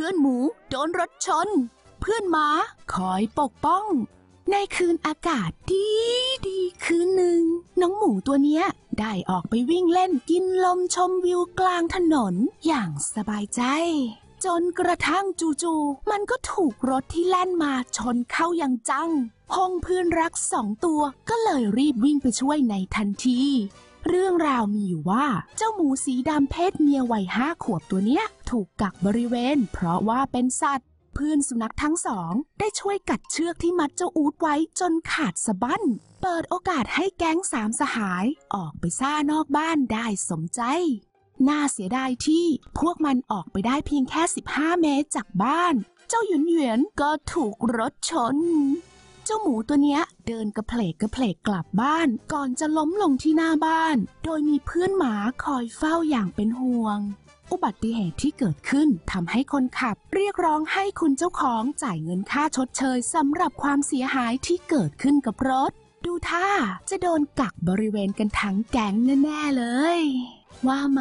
พื่อนหมูโดนรถชน เพื่อนหมาคอยปกป้อง ในคืนอากาศดีดีคืนหนึ่ง น้องหมูตัวเนี้ย ได้ออกไปวิ่งเล่นกินลมชมวิวกลางถนนอย่างสบายใจ จนกระทั่งจู่ๆมันก็ถูกรถที่แล่นมาชนเข้าอย่างจังพงเพื่อนรักสองตัวก็เลยรีบวิ่งไปช่วยในทันทีเรื่องราวมีอยู่ว่าเจ้าหมูสีดำเพศเมียวัยห้าขวบตัวเนี้ย ถูกกักบริเวณ เพราะว่าเป็นสัตว์ เพื่อนสุนัขทั้งสอง ได้ช่วยกัดเชือกที่มัดเจ้าอูดไว้จนขาดสะบั้น เปิดโอกาสให้แก๊งสามสหายออกไปซ่านอกบ้านได้สมใจ น่าเสียดายที่พวกมันออกไปได้เพียงแค่ 15 เมตรจากบ้าน เจ้าหยวนเหวียนก็ถูกรถชนเจ้าหมูตัวเนี้ยเดินกระเพลกกระเพลกกลับบ้าน ก่อนจะล้มลงที่หน้าบ้าน โดยมีเพื่อนหมาคอยเฝ้าอย่างเป็นห่วง อุบัติเหตุที่เกิดขึ้นทำให้คนขับ เรียกร้องให้คุณเจ้าของจ่ายเงินค่าชดเชยสำหรับความเสียหายที่เกิดขึ้นกับรถ ดูท่าจะโดนกักบริเวณกันทั้งแก๊งแน่ๆเลย ว่าไหม